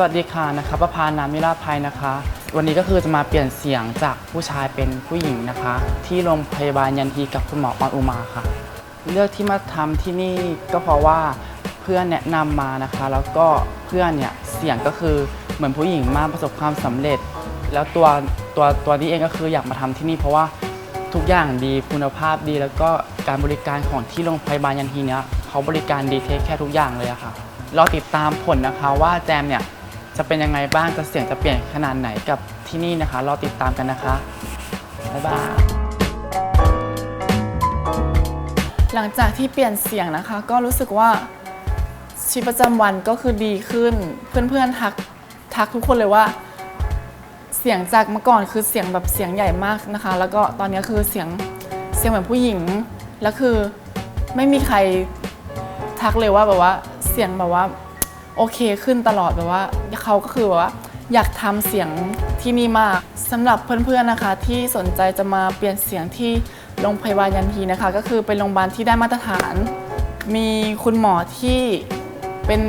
สวัสดีค่ะนะคะประพานามิราภัยนะคะ วันนี้ก็คือจะมาเปลี่ยนเสียงจากผู้ชายเป็นผู้หญิงนะคะ ที่โรงพยาบาลยันทีกับคุณหมอออนอุมาค่ะ เลือกที่มาทำที่นี่ก็เพราะว่าเพื่อนแนะนำมานะคะ แล้วก็เพื่อนเนี่ยเสียงก็คือเหมือนผู้หญิงมากประสบความสำเร็จ แล้วตัวตัวตัวนี้เองก็คืออยากมาทำที่นี่ เพราะว่าทุกอย่างดีคุณภาพดี แล้วก็การบริการของที่โรงพยาบาลยันทีเนี้ยเขาบริการดีเทคแค่ทุกอย่างเลยอะค่ะรอติดตามผลนะคะว่าแจมเนี่ย จะเป็นยังไงบ้างจะเสียงจะเปลี่ยนขนาดไหนกับที่นี่นะคะ รอติดตามกันนะคะ บ๊ายบายหลังจากที่เปลี่ยนเสียงนะคะ ก็รู้สึกว่าชีวิตประจำวันก็คือดีขึ้น เพื่อนๆทักทักทุกคนเลยว่า เสียงจากเมื่อก่อนคือเสียงแบบเสียงใหญ่มากนะคะ แล้วก็ตอนนี้คือเสียงเสียงเหมือนผู้หญิงแล้วคือไม่มีใครทักเลยว่าแบบว่าเสียงแบบว่า โอเคขึ้นตลอดแบบว่าเขาก็คือแบบว่าอยากทำเสียงที่นี่มากสำหรับเพื่อนๆนะคะ ที่สนใจจะมาเปลี่ยนเสียงที่โรงพยาบาลยันทีนะคะ ก็คือเป็นโรงพยาบาลที่ได้มาตรฐาน มีคุณหมอที่เป็น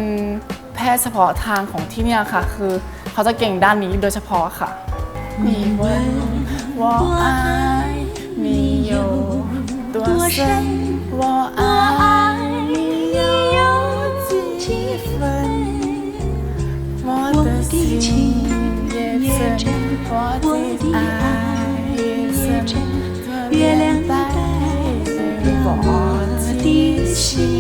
แพทย์เฉพาะทางของที่นี่ค่ะ คือเขาจะเก่งด้านนี้โดยเฉพาะค่ะมีวันว่าอายมีอยู่ตัวฉันว่าอาย 情也真我的爱也真月亮代表我的心